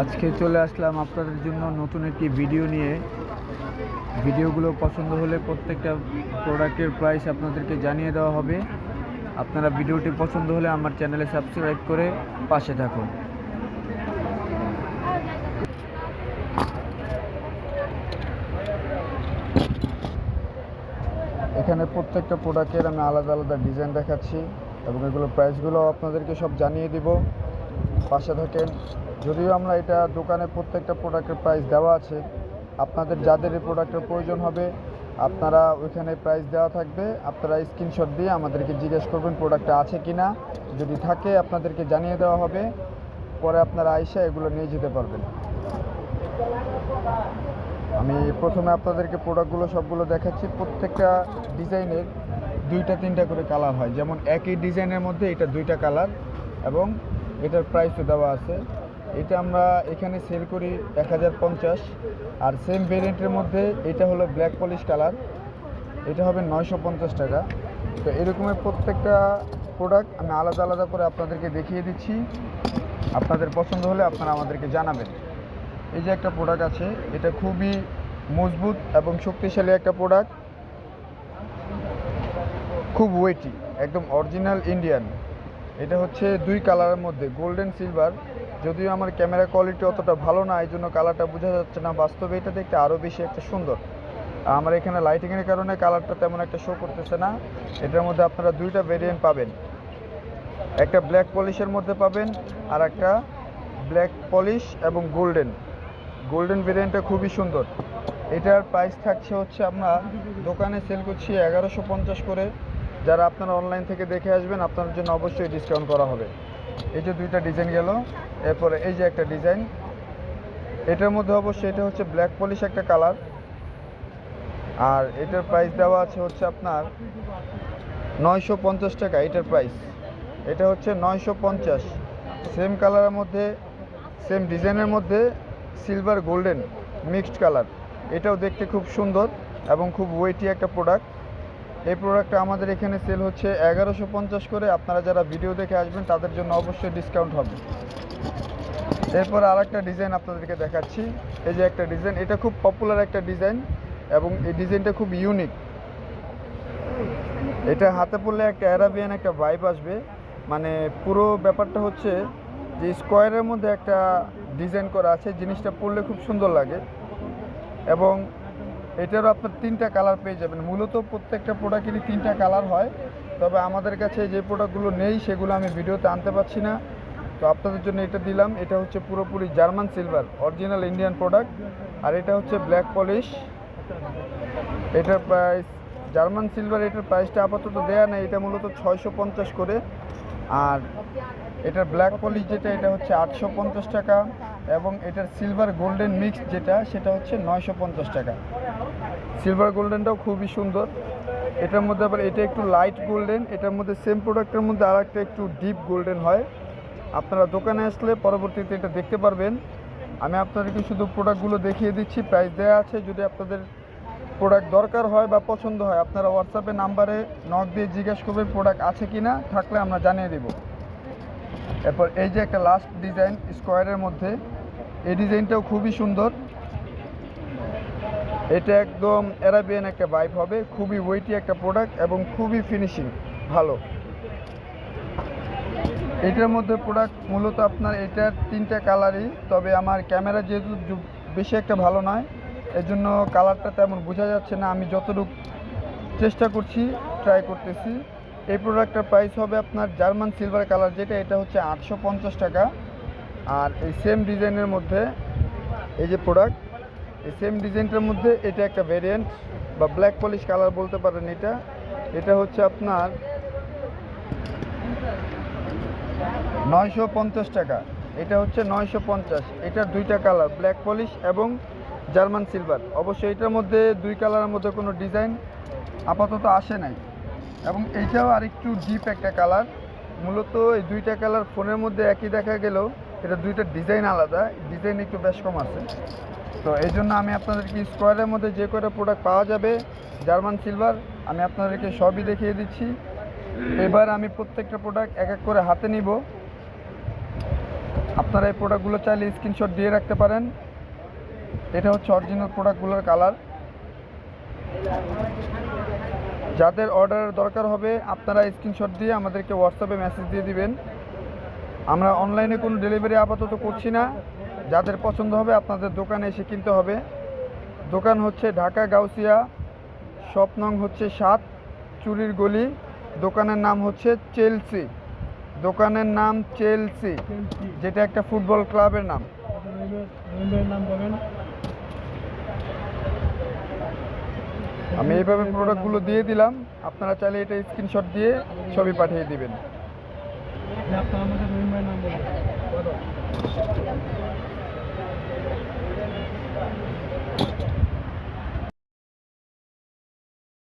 আজকে চলে আসলাম আপনাদের জন্য নতুন একটি ভিডিও নিয়ে। ভিডিওগুলো পছন্দ হলে প্রত্যেকটা প্রোডাক্টের প্রাইস আপনাদেরকে জানিয়ে দেওয়া হবে। আপনারা ভিডিওটি পছন্দ হলে আমার চ্যানেলে সাবস্ক্রাইব করে পাশে থাকুন। এখানে প্রত্যেকটা প্রোডাক্টের আমি আলাদা আলাদা ডিজাইন দেখাচ্ছি এবং এগুলোর প্রাইসগুলো আপনাদেরকে সব জানিয়ে দিব। পাশে থাকেন। যদিও আমরা এটা দোকানে প্রত্যেকটা প্রোডাক্টের প্রাইস দেওয়া আছে। আপনাদের যাদের এই প্রোডাক্টের প্রয়োজন হবে, আপনারা ওইখানে প্রাইস দেওয়া থাকবে। আপনারা স্ক্রিনশট দিয়ে আমাদেরকে জিজ্ঞেস করবেন প্রোডাক্টটা আছে কি না যদি থাকে, আপনাদেরকে জানিয়ে দেওয়া হবে। পরে আপনারা আইসা এগুলো নিয়ে যেতে পারবেন। আমি প্রথমে আপনাদেরকে প্রোডাক্টগুলো সবগুলো দেখাচ্ছি। প্রত্যেকটা ডিজাইনের দুইটা, তিনটা করে কালার হয়। যেমন একই ডিজাইনের মধ্যে এটা দুইটা কালার এবং এটার প্রাইসও দেওয়া আছে। এটা আমরা এখানে সেল করি এক হাজার পঞ্চাশ। আর সেম ভেরিয়েন্টের মধ্যে এটা হলো ব্ল্যাক পলিশ কালার এটা হবে নয়শো পঞ্চাশ টাকা। তো এরকমের প্রত্যেকটা প্রোডাক্ট আমি আলাদা আলাদা করে আপনাদেরকে দেখিয়ে দিচ্ছি। আপনাদের পছন্দ হলে আপনারা আমাদেরকে জানাবেন। এই যে একটা প্রোডাক্ট আছে, এটা খুবই মজবুত এবং শক্তিশালী একটা প্রোডাক্ট খুব ওয়েটি একদম অরিজিনাল ইন্ডিয়ান এটা হচ্ছে দুই কালারের মধ্যে গোল্ডেন সিলভার যদিও আমার ক্যামেরা কোয়ালিটি অতটা ভালো না এই জন্য কালারটা বোঝা যাচ্ছে না। বাস্তবে এটা দেখতে আরও বেশি একটা সুন্দর। আমার এখানে লাইটিংয়ের কারণে কালারটা তেমন একটা শো করতেছে না। এটার মধ্যে আপনারা দুইটা ভেরিয়েন্ট পাবেন। একটা ব্ল্যাক পলিশের মধ্যে পাবেন, আর একটা ব্ল্যাক পলিশ এবং গোল্ডেন গোল্ডেন ভেরিয়েন্টটা খুবই সুন্দর। এটার প্রাইস থাকছে হচ্ছে আমরা দোকানে সেল করছি এগারোশো পঞ্চাশ করে। যারা আপনারা অনলাইন থেকে দেখে আসবেন, আপনাদের জন্য অবশ্যই ডিসকাউন্ট করা হবে। এই যে দুইটা ডিজাইন গেল, এরপরে এই যে একটা ডিজাইন এটার মধ্যে অবশ্যই এটা হচ্ছে ব্ল্যাক পলিশ একটা কালার আর এটার প্রাইস দেওয়া আছে হচ্ছে আপনার নয়শো পঞ্চাশ টাকা, এটার প্রাইস এটা হচ্ছে নয়শো পঞ্চাশ। সেম কালারের মধ্যে সেম ডিজাইনের মধ্যে সিলভার গোল্ডেন মিক্সড কালার এটাও দেখতে খুব সুন্দর এবং খুব ওয়েটি একটা প্রোডাক্ট এই প্রোডাক্টটা আমাদের এখানে সেল হচ্ছে এগারোশো পঞ্চাশ করে। আপনারা যারা ভিডিও দেখে আসবেন, তাদের জন্য অবশ্যই ডিসকাউন্ট হবে। এরপর আর একটা ডিজাইন আপনাদেরকে দেখাচ্ছি। এই যে একটা ডিজাইন এটা খুব পপুলার একটা ডিজাইন এবং এই ডিজাইনটা খুব ইউনিক এটা হাতে পড়লে একটা অ্যারাবিয়ান একটা ভাইব আসবে। মানে পুরো ব্যাপারটা হচ্ছে যে স্কোয়ারের মধ্যে একটা ডিজাইন করা আছে। জিনিসটা পরলে খুব সুন্দর লাগে। এবং এটারও আপনার তিনটা কালার পেয়ে যাবেন। মূলত প্রত্যেকটা প্রোডাক্টেরই তিনটা কালার হয়। তবে আমাদের কাছে যে প্রোডাক্টগুলো নেই, সেগুলো আমি ভিডিওতে আনতে পারছি না। তো আপনাদের জন্য এটা দিলাম। এটা হচ্ছে পুরোপুরি German silver original Indian product আর এটা হচ্ছে ব্ল্যাক পলিশ এটার প্রাইস জার্মান সিলভার এটার প্রাইসটা আপাতত দেয়া নেই। এটা মূলত ছয়শো পঞ্চাশ করে। আর এটার ব্ল্যাক পলিশ যেটা, এটা হচ্ছে আটশো পঞ্চাশ টাকা। এবং এটার সিলভার গোল্ডেন মিক্স যেটা, সেটা হচ্ছে নয়শো পঞ্চাশ টাকা। সিলভার গোল্ডেনটাও খুবই সুন্দর। এটার মধ্যে আবার এটা একটু লাইট গোল্ডেন এটার মধ্যে সেম প্রোডাক্টের মধ্যে আর একটা একটু ডিপ গোল্ডেন হয়। আপনারা দোকানে আসলে পরবর্তীতে এটা দেখতে পারবেন। আমি আপনাদেরকে শুধু প্রোডাক্টগুলো দেখিয়ে দিচ্ছি প্রাইস দেওয়া আছে। যদি আপনাদের প্রোডাক্ট দরকার হয় বা পছন্দ হয়, আপনারা হোয়াটসঅ্যাপে নাম্বারে নক দিয়ে জিজ্ঞেস করবেন প্রোডাক্ট আছে কি না থাকলে আমরা জানিয়ে দেব। এরপর এই যে একটা লাস্ট ডিজাইন স্কোয়ারের মধ্যে, এই ডিজাইনটাও খুবই সুন্দর। এটা একদম অ্যারাবিয়ান একটা ভাইব হবে, খুবই ওয়েটি একটা প্রোডাক্ট এবং খুবই ফিনিশিং ভালো। এটার মধ্যে প্রোডাক্ট মূলত আপনার এটার তিনটা কালারই তবে আমার ক্যামেরা যেহেতু বেশি একটা ভালো নয় এর জন্য কালারটা তেমন বোঝা যাচ্ছে না। আমি যতটুকু চেষ্টা করছি ট্রাই করতেছি। এই প্রোডাক্টটার প্রাইস হবে আপনার জার্মান সিলভার কালার যেটা এটা হচ্ছে আটশো পঞ্চাশ টাকা। আর এই সেম ডিজাইনের মধ্যে এই যে প্রোডাক্ট এই সেম ডিজাইনটার মধ্যে এটা একটা ভেরিয়েন্ট বা ব্ল্যাক পলিশ কালার বলতে পারেন এটা। এটা হচ্ছে আপনার নয়শো পঞ্চাশ টাকা। এটা হচ্ছে নয়শো পঞ্চাশ। এটার দুইটা কালার ব্ল্যাক পলিশ এবং জার্মান সিলভার অবশ্যই এটার মধ্যে দুই কালারের মধ্যে কোনো ডিজাইন আপাতত আসে নাই। এবং এইটাও আরেকটু ডিপ একটা কালার মূলত এই দুইটা কালার ফোনের মধ্যে একই দেখা গেলেও এটা দুইটা ডিজাইন আলাদা। ডিজাইন একটু বেশ কম আছে। তো এই জন্য আমি আপনাদেরকে স্কোয়ারের মধ্যে যে কয়টা প্রোডাক্ট পাওয়া যাবে জার্মান সিলভার আমি আপনাদেরকে সবই দেখিয়ে দিচ্ছি। এবার আমি প্রত্যেকটা প্রোডাক্ট এক এক করে হাতে নিব। আপনারা এই প্রোডাক্টগুলো চাইলে স্ক্রিনশট দিয়ে রাখতে পারেন। এটা হচ্ছে অরিজিনাল প্রোডাক্টগুলোর কালার যাদের অর্ডারের দরকার হবে, আপনারা স্ক্রিনশট দিয়ে আমাদেরকে হোয়াটসঅ্যাপে মেসেজ দিয়ে দিবেন। আমরা অনলাইনে কোনো ডেলিভারি আপাতত করছি না। যাদের পছন্দ হবে, আপনাদের দোকানে এসে কিনতে হবে। দোকান হচ্ছে ঢাকা গাউসিয়া শপ নং হচ্ছে সাত, চুরির গলি। দোকানের নাম হচ্ছে চেলসি। দোকানের নাম চেলসি, যেটা একটা ফুটবল ক্লাবের নাম। নাম আমি এইভাবে প্রোডাক্টগুলো দিয়ে দিলাম। আপনারা চাইলে এটা স্ক্রিনশট দিয়ে ছবি পাঠিয়ে দিবেন।